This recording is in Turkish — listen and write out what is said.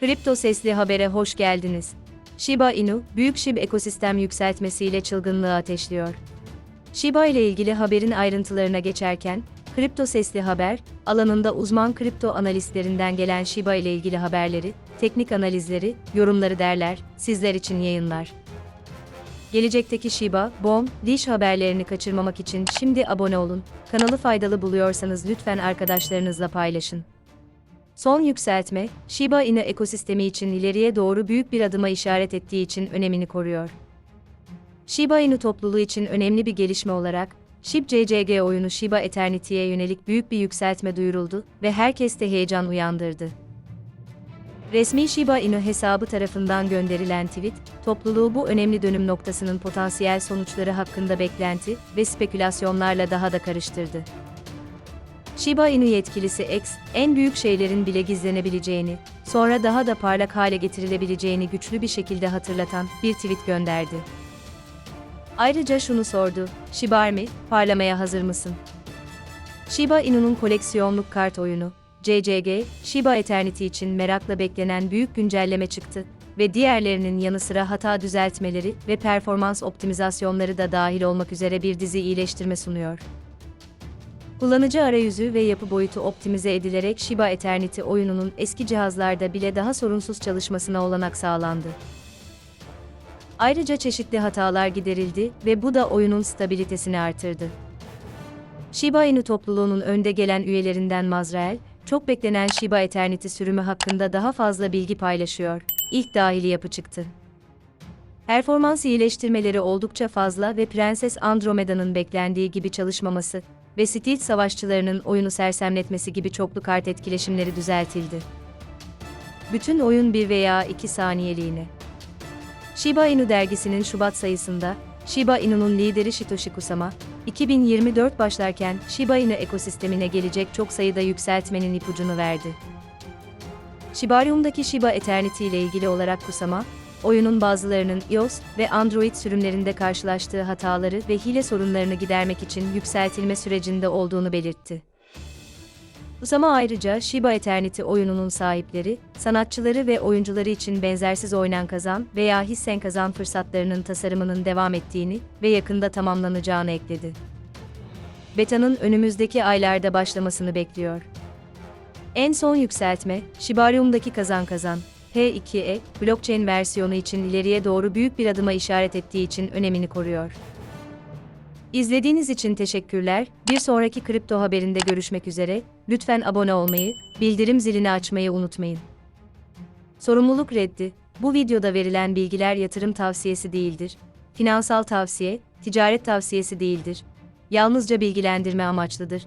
Kripto Sesli Haber'e hoş geldiniz. Shiba Inu, büyük SHIB ekosistem yükseltmesiyle çılgınlığı ateşliyor. Shiba ile ilgili haberin ayrıntılarına geçerken, Kripto Sesli Haber, alanında uzman kripto analistlerinden gelen Shiba ile ilgili haberleri, teknik analizleri, yorumları derler, sizler için yayınlar. Gelecekteki Shiba, BOM, Dish haberlerini kaçırmamak için şimdi abone olun. Kanalı faydalı buluyorsanız lütfen arkadaşlarınızla paylaşın. Son yükseltme, Shiba Inu ekosistemi için ileriye doğru büyük bir adıma işaret ettiği için önemini koruyor. Shiba Inu topluluğu için önemli bir gelişme olarak, SHIB CCG oyunu Shiba Eternity'ye yönelik büyük bir yükseltme duyuruldu ve herkeste heyecan uyandırdı. Resmi Shiba Inu hesabı tarafından gönderilen tweet, topluluğu bu önemli dönüm noktasının potansiyel sonuçları hakkında beklenti ve spekülasyonlarla daha da karıştırdı. Shiba Inu yetkilisi X, en büyük şeylerin bile gizlenebileceğini, sonra daha da parlak hale getirilebileceğini güçlü bir şekilde hatırlatan bir tweet gönderdi. Ayrıca şunu sordu, Shiba Army, parlamaya hazır mısın? Shiba Inu'nun koleksiyonluk kart oyunu, CCG, Shiba Eternity için merakla beklenen büyük güncelleme çıktı ve diğerlerinin yanı sıra hata düzeltmeleri ve performans optimizasyonları da dahil olmak üzere bir dizi iyileştirme sunuyor. Kullanıcı arayüzü ve yapı boyutu optimize edilerek Shiba Eternity oyununun eski cihazlarda bile daha sorunsuz çalışmasına olanak sağlandı. Ayrıca çeşitli hatalar giderildi ve bu da oyunun stabilitesini artırdı. Shiba Inu topluluğunun önde gelen üyelerinden Mazrael, çok beklenen Shiba Eternity sürümü hakkında daha fazla bilgi paylaşıyor. İlk dahili yapı çıktı. Performans iyileştirmeleri oldukça fazla ve Prenses Andromeda'nın beklendiği gibi çalışmaması ve Stealth savaşçılarının oyunu sersemletmesi gibi çoklu kart etkileşimleri düzeltildi. Bütün oyun 1 veya 2 saniyeliğine. Shiba Inu dergisinin Şubat sayısında, Shiba Inu'nun lideri Satoshi Kusama, 2024 başlarken Shiba Inu ekosistemine gelecek çok sayıda yükseltmenin ipucunu verdi. Shibarium'daki Shiba Eternity ile ilgili olarak Kusama, oyunun bazılarının iOS ve Android sürümlerinde karşılaştığı hataları ve hile sorunlarını gidermek için yükseltilme sürecinde olduğunu belirtti. Kusama ayrıca Shiba Eternity oyununun sahipleri, sanatçıları ve oyuncuları için benzersiz oynan kazan veya hissen kazan fırsatlarının tasarımının devam ettiğini ve yakında tamamlanacağını ekledi. Beta'nın önümüzdeki aylarda başlamasını bekliyor. En son yükseltme, Shibarium'daki kazan kazan, P2E, blockchain versiyonu için ileriye doğru büyük bir adıma işaret ettiği için önemini koruyor. İzlediğiniz için teşekkürler. Bir sonraki kripto haberinde görüşmek üzere. Lütfen abone olmayı, bildirim zilini açmayı unutmayın. Sorumluluk reddi. Bu videoda verilen bilgiler yatırım tavsiyesi değildir. Finansal tavsiye, ticaret tavsiyesi değildir. Yalnızca bilgilendirme amaçlıdır.